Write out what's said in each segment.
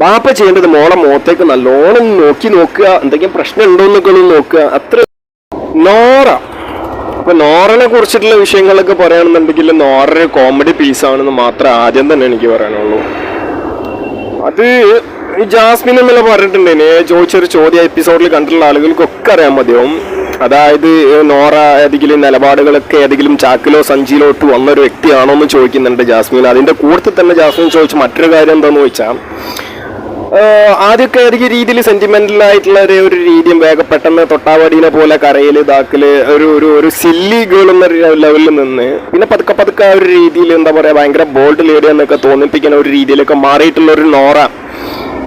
ബാപ്പ ചെയ്യേണ്ടത് മോളെ മോത്തേക്ക് നല്ലോണം നോക്കി നോക്കുക. എന്തെങ്കിലും പ്രശ്നം ഉണ്ടോ എന്നൊക്കെ ഒന്ന് നോക്കുക. അത്ര നോറ. അപ്പൊ നോറനെ കുറിച്ചിട്ടുള്ള വിഷയങ്ങളൊക്കെ പറയുകയാണെന്നുണ്ടെങ്കിൽ നോറ ഒരു കോമഡി പീസാണെന്ന് മാത്രം ആദ്യം തന്നെ എനിക്ക് പറയാനുള്ളൂ. അത് ഈ ജാസ്മിൻ എന്നല്ല പറഞ്ഞിട്ടുണ്ടേനെ ചോദിച്ചൊരു ചോദ്യം എപ്പിസോഡിൽ കണ്ടിട്ടുള്ള ആളുകൾക്കൊക്കെ അറിയാൻ മതിയാവും. അതായത് നോറ ഏതെങ്കിലും നിലപാടുകളൊക്കെ ഏതെങ്കിലും ചാക്കിലോ സഞ്ചിയിലോ ഇട്ട് വന്ന ഒരു വ്യക്തിയാണോ എന്ന് ചോദിക്കുന്നുണ്ട് ജാസ്മിൻ. അതിന്റെ കൂടുതൽ തന്നെ ജാസ്മിൻ ചോദിച്ച മറ്റൊരു കാര്യം എന്താണെന്ന് ചോദിച്ചാൽ ആദ്യമൊക്കെ ആയിരിക്കും രീതിയിൽ സെന്റിമെന്റൽ ആയിട്ടുള്ള ഒരു ഒരു രീതിയും വേഗം പെട്ടെന്ന് തൊട്ടാവാടീനെ പോലെ കരയിൽ ഇതാക്കൽ ഒരു ഒരു ഒരു സില്ലി ഗേൾ എന്ന ലെവലിൽ നിന്ന്. പിന്നെ പതുക്കെ പതുക്കെ ആ ഒരു രീതിയിൽ എന്താ പറയാ ഭയങ്കര ബോൾഡ് ലേഡി എന്നൊക്കെ തോന്നിപ്പിക്കുന്ന ഒരു രീതിയിലൊക്കെ മാറിയിട്ടുള്ള ഒരു നോറ.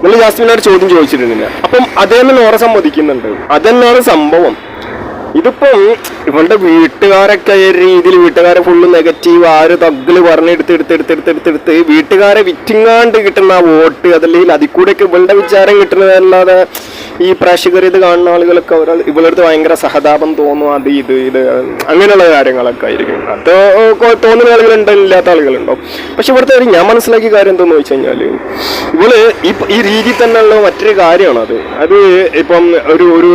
നമ്മൾ ജാസ്മിനോട് ചോദ്യം ചോദിച്ചിരുന്നില്ല. അപ്പം അതേന്ന് നോറ സമ്മതിക്കുന്നുണ്ട്. അതെന്നാണ് സംഭവം. ഇതിപ്പം ഇവളുടെ വീട്ടുകാരൊക്കെ ഒരു രീതിയിൽ വീട്ടുകാരെ ഫുള്ള് നെഗറ്റീവ് ആര് തഗ്ഗിൽ പറഞ്ഞെടുത്ത് എടുത്ത് വീട്ടുകാരെ വിറ്റിങ്ങാണ്ട് കിട്ടുന്ന ആ വോട്ട് അതല്ലെങ്കിൽ അതിൽ കൂടെയൊക്കെ ഇവളുടെ വിചാരം കിട്ടുന്നതല്ലാതെ ഈ പ്രേക്ഷകർ ഇത് കാണുന്ന ആളുകളൊക്കെ അവർ ഇവളടുത്ത് ഭയങ്കര സഹതാപം തോന്നും അത് ഇത് ഇത് അങ്ങനെയുള്ള കാര്യങ്ങളൊക്കെ ആയിരിക്കും. അത് തോന്നുന്ന ആളുകളുണ്ടോ ഇല്ലാത്ത ആളുകളുണ്ടോ? പക്ഷെ ഇവിടുത്തെ ഒരു ഞാൻ മനസ്സിലാക്കിയ കാര്യം എന്തെന്ന് വെച്ച് കഴിഞ്ഞാൽ ഇവൾ ഈ ഈ രീതിയിൽ തന്നെയുള്ള മറ്റൊരു കാര്യമാണ് അത് അത് ഇപ്പം ഒരു ഒരു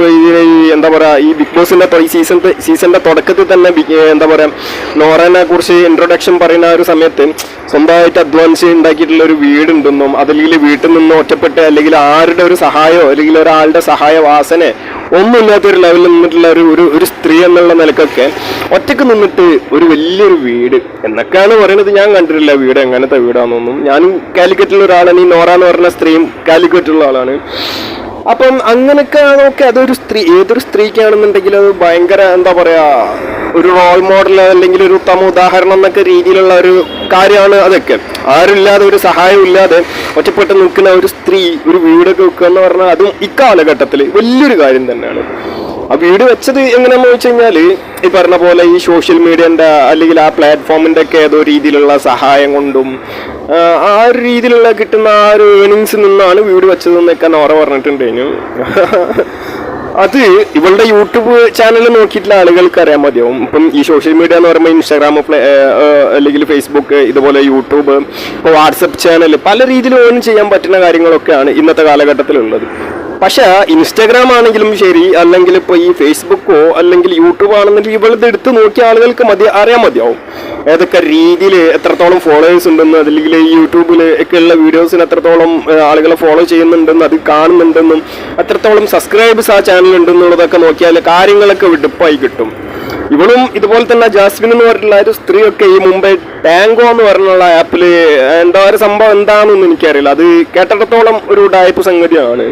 എന്താ പറയാ ഈ ബിഗ് ബോസിന്റെ തൊ- ഈ സീസൺ സീസണിന്റെ തുടക്കത്തിൽ തന്നെ എന്താ പറയാ നോറനെ കുറിച്ച് ഇൻട്രൊഡക്ഷൻ പറയുന്ന ഒരു സമയത്ത് സ്വന്തമായിട്ട് അധ്വാനിച്ച് ഉണ്ടാക്കിയിട്ടുള്ള ഒരു വീടുണ്ടെന്നും അതല്ലെങ്കിൽ വീട്ടിൽ നിന്ന് ഒറ്റപ്പെട്ട് അല്ലെങ്കിൽ ആരുടെ ഒരു സഹായമോ അല്ലെങ്കിൽ ഒരാളുടെ സഹായ വാസന ഒന്നുമില്ലാത്ത ഒരു ലെവലിൽ നിന്നിട്ടുള്ള ഒരു ഒരു ഒരു സ്ത്രീ എന്നുള്ള നിലക്കൊക്കെ ഒറ്റയ്ക്ക് നിന്നിട്ട് ഒരു വലിയൊരു വീട് എന്നൊക്കെയാണ് പറയുന്നത്. ഞാൻ കണ്ടിട്ടില്ല വീട് എങ്ങനത്തെ വീടാണെന്നൊന്നും ഞാനും കാലിക്കറ്റുള്ള ഒരാളാണ്. ഈ നോറ എന്ന് പറഞ്ഞ സ്ത്രീയും കാലിക്കറ്റുള്ള ആളാണ്. അപ്പം അങ്ങനെയൊക്കെ നോക്കി അതൊരു സ്ത്രീ ഏതൊരു സ്ത്രീക്കാണെന്നുണ്ടെങ്കിൽ അത് ഭയങ്കര എന്താ പറയാ ഒരു റോൾ മോഡൽ അല്ലെങ്കിൽ ഒരു ഉത്തമ ഉദാഹരണം എന്നൊക്കെ രീതിയിലുള്ള ഒരു കാര്യമാണ് അതൊക്കെ. ആരുമില്ലാതെ ഒരു സഹായം ഇല്ലാതെ ഒറ്റപ്പെട്ട് നിൽക്കുന്ന ഒരു സ്ത്രീ ഒരു വീടൊക്കെ വെക്കുക എന്ന് പറഞ്ഞാൽ അതും ഇക്കാലഘട്ടത്തിൽ വലിയൊരു കാര്യം തന്നെയാണ്. ആ വീട് വെച്ചത് എങ്ങനെയാണെന്ന് വെച്ച് കഴിഞ്ഞാൽ ഈ പറഞ്ഞ പോലെ ഈ സോഷ്യൽ മീഡിയന്റെ അല്ലെങ്കിൽ ആ പ്ലാറ്റ്ഫോമിന്റെ ഒക്കെ ഏതോ രീതിയിലുള്ള സഹായം കൊണ്ടും ആ, ഒരു രീതിയിലുള്ള കിട്ടുന്ന ആ ഒരു ഏണിങ്സ് നിന്നാണ് വീട് വെച്ചതെന്നൊക്കെ നോറ പറഞ്ഞിട്ടുണ്ട് അത് ഇവളുടെ യൂട്യൂബ് ചാനൽ നോക്കിയിട്ടുള്ള ആളുകൾക്ക് അറിയാൻ മതിയാവും. ഇപ്പം ഈ സോഷ്യൽ മീഡിയ എന്ന് പറയുമ്പോൾ ഇൻസ്റ്റാഗ്രാം അല്ലെങ്കിൽ ഫേസ്ബുക്ക് ഇതുപോലെ യൂട്യൂബ് ഇപ്പോൾ വാട്സപ്പ് ചാനൽ പല രീതിയിൽ ഓൺ ചെയ്യാൻ പറ്റുന്ന കാര്യങ്ങളൊക്കെയാണ് ഇന്നത്തെ കാലഘട്ടത്തിലുള്ളത്. പക്ഷെ ഇൻസ്റ്റാഗ്രാം ആണെങ്കിലും ശരി അല്ലെങ്കിൽ ഇപ്പോൾ ഈ ഫേസ്ബുക്കോ അല്ലെങ്കിൽ യൂട്യൂബ് ആണെന്നുണ്ടെങ്കിൽ ഇവളിത് എടുത്ത് നോക്കിയ ആളുകൾക്ക് മതി അറിയാൻ മതിയാവും. ഏതൊക്കെ രീതിയിൽ എത്രത്തോളം ഫോളോവേഴ്സ് ഉണ്ടെന്ന് അല്ലെങ്കിൽ യൂട്യൂബിൽ ഒക്കെ ഉള്ള വീഡിയോസിന് എത്രത്തോളം ആളുകളെ ഫോളോ ചെയ്യുന്നുണ്ടെന്ന് അത് കാണുന്നുണ്ടെന്നും എത്രത്തോളം സബ്സ്ക്രൈബേഴ്സ് ആ ചാനൽ ഉണ്ടെന്നുള്ളതൊക്കെ നോക്കിയാൽ കാര്യങ്ങളൊക്കെ വിടുപ്പായി കിട്ടും. ഇവളും ഇതുപോലെ തന്നെ ജാസ്മിൻ എന്ന് പറഞ്ഞിട്ടുള്ള ഒരു സ്ത്രീയൊക്കെ ഈ മുംബൈ ടാങ്കോ എന്ന് പറഞ്ഞുള്ള ആപ്പിൽ എന്താ ഒരു സംഭവം എന്താണെന്നൊന്നും എനിക്കറിയില്ല. അത് കേട്ടിടത്തോളം ഒരു ഡായ്പ് സംഗതിയാണ്.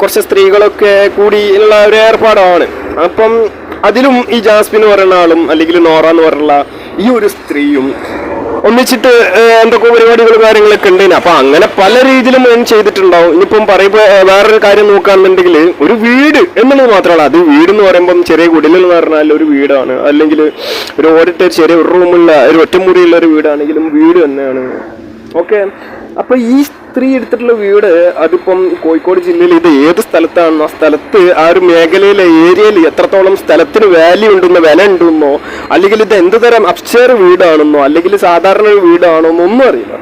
കുറച്ച് സ്ത്രീകളൊക്കെ കൂടി ഉള്ള ഒരു ഏർപ്പാടാണ്. അപ്പം അതിലും ഈ ജാസ്മിൻ എന്ന് പറയുന്ന ആളും അല്ലെങ്കിൽ നോറ എന്ന് പറയുന്ന ഈ ഒരു സ്ത്രീയും ഒന്നിച്ചിട്ട് എന്തൊക്കെ പരിപാടികൾ കാര്യങ്ങളൊക്കെ ഉണ്ട് അപ്പൊ അങ്ങനെ പല രീതിയിലും ഞാൻ ചെയ്തിട്ടുണ്ടാവും. ഇനിയിപ്പം പറയുമ്പോ വേറൊരു കാര്യം നോക്കുകയാണെന്നുണ്ടെങ്കിൽ ഒരു വീട് എന്നുള്ളത് മാത്രമാണ് അത് വീട് എന്ന് പറയുമ്പം ചെറിയ കുടിലെന്ന് പറഞ്ഞാൽ ഒരു വീടാണ്. അല്ലെങ്കിൽ ഒരു ഓടിട്ട് ചെറിയ ഒരു റൂമുള്ള ഒരു ഒറ്റമുറിയുള്ള ഒരു വീടാണെങ്കിലും വീട് തന്നെയാണ്. ഓക്കെ അപ്പൊ ഈ സ്ത്രീ എടുത്തിട്ടുള്ള വീട് അതിപ്പം കോഴിക്കോട് ജില്ലയിൽ ഇത് ഏത് സ്ഥലത്താണെന്നോ സ്ഥലത്ത് ആ ഒരു മേഖലയിലെ ഏരിയയിൽ എത്രത്തോളം സ്ഥലത്തിന് വാല്യൂ ഉണ്ടെന്നോ വില ഉണ്ടെന്നോ അല്ലെങ്കിൽ ഇത് എന്ത് തരം അപ്സ്റ്റേർ വീടാണെന്നോ അല്ലെങ്കിൽ സാധാരണ ഒരു വീടാണോ എന്നൊന്നും അറിയില്ല.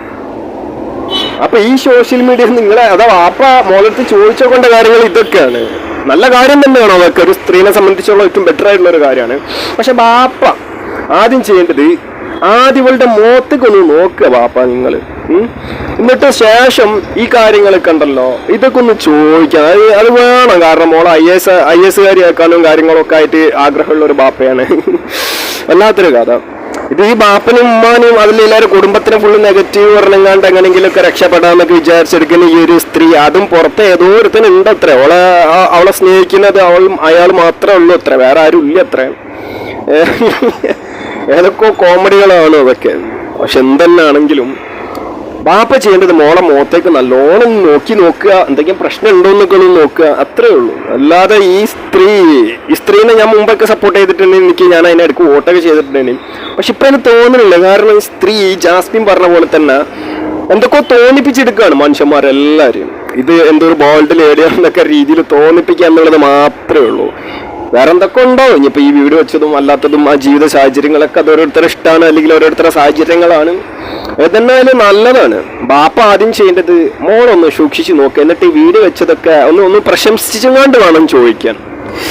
അപ്പൊ ഈ സോഷ്യൽ മീഡിയ നിങ്ങളെ അതാ വാപ്പ മോളടുത്ത് ചോദിച്ചുകൊണ്ട കാര്യങ്ങൾ ഇതൊക്കെയാണ്. നല്ല കാര്യം തന്നെയാണോ അതൊക്കെ. ഒരു സ്ത്രീനെ സംബന്ധിച്ചുള്ള ഏറ്റവും ബെറ്റർ ആയിട്ടുള്ള ഒരു കാര്യമാണ്. പക്ഷെ ബാപ്പ ആദ്യം ചെയ്യേണ്ടത് ആദ്യം ഇവളുടെ മുഖത്തേക്ക് ഒന്ന് നോക്കുക ബാപ്പ നിങ്ങൾ. എന്നിട്ട് ശേഷം ഈ കാര്യങ്ങളൊക്കെ ഉണ്ടല്ലോ ഇതൊക്കെ ഒന്ന് ചോദിക്കാം. അത് അത് വേണം. കാരണം മോളെ ഐ എസ് ഐ എസ് കാരിയാക്കാനും കാര്യങ്ങളൊക്കെ ആയിട്ട് ആഗ്രഹമുള്ള ഒരു ബാപ്പയാണ്. വല്ലാത്തൊരു കഥ. ഇത് ഈ ബാപ്പനും ഉമ്മാനും അതിലെല്ലാവരും കുടുംബത്തിനെ ഫുള്ള് നെഗറ്റീവ് പറഞ്ഞെങ്ങാണ്ട് എങ്ങനെങ്കിലുമൊക്കെ രക്ഷപ്പെടാമെന്നൊക്കെ വിചാരിച്ചെടുക്കുന്ന ഈ ഒരു സ്ത്രീ അതും പുറത്ത് ഏതോ ഒരുത്തനുണ്ട് അത്ര. അവളെ അവളെ സ്നേഹിക്കുന്നത് അവൾ അയാൾ മാത്രമേ ഉള്ളൂ അത്ര. വേറെ ആരും ഇല്ല അത്ര. ഏതൊക്കെ കോമഡികളാണ് അതൊക്കെ. പക്ഷെ എന്തെന്നാണെങ്കിലും ബാപ്പ ചെയ്യേണ്ടത് മോളെ മുഖത്തേക്ക് നല്ലോണം നോക്കി നോക്കുക. എന്തെങ്കിലും പ്രശ്നം ഉണ്ടോ എന്നൊക്കെ നോക്കുക. അത്രേ ഉള്ളൂ. അല്ലാതെ ഈ സ്ത്രീ ഈ സ്ത്രീനെ ഞാൻ മുമ്പൊക്കെ സപ്പോർട്ട് ചെയ്തിട്ടുണ്ടെങ്കിൽ എനിക്ക് ഞാൻ അതിനെ ഇടയ്ക്ക് വോട്ടൊക്കെ ചെയ്തിട്ടുണ്ടെങ്കിൽ പക്ഷെ ഇപ്പൊ എനിക്ക് തോന്നുന്നില്ല. കാരണം ഈ സ്ത്രീ ജാസ്മിൻ പറഞ്ഞ പോലെ തന്നെ എന്തൊക്കെ തോന്നിപ്പിച്ചെടുക്കുകയാണ് മനുഷ്യന്മാരെല്ലാവരും. ഇത് എന്തൊരു ബോൾഡ് ലേഡിയാണെന്നൊക്കെ രീതിയിൽ തോന്നിപ്പിക്കുക എന്നുള്ളത് മാത്രമേ ഉള്ളൂ. വേറെ എന്തൊക്കെ ഉണ്ടോ? ഇനിയിപ്പോ ഈ വീട് വെച്ചതും അല്ലാത്തതും ആ ജീവിത സാഹചര്യങ്ങളൊക്കെ അത് ഓരോരുത്തരുടെ ഇഷ്ടമാണ് അല്ലെങ്കിൽ ഓരോരുത്തരുടെ സാഹചര്യങ്ങളാണ്. ഏതെന്നായാലും നല്ലതാണ്. ബാപ്പ ആദ്യം ചെയ്യേണ്ടത് മോളൊന്ന് സൂക്ഷിച്ചു നോക്കുക എന്നിട്ട് ഈ വീട് വെച്ചതൊക്കെ ഒന്ന് ഒന്ന് പ്രശംസിച്ചുകൊണ്ട് വേണം ചോദിക്കാൻ.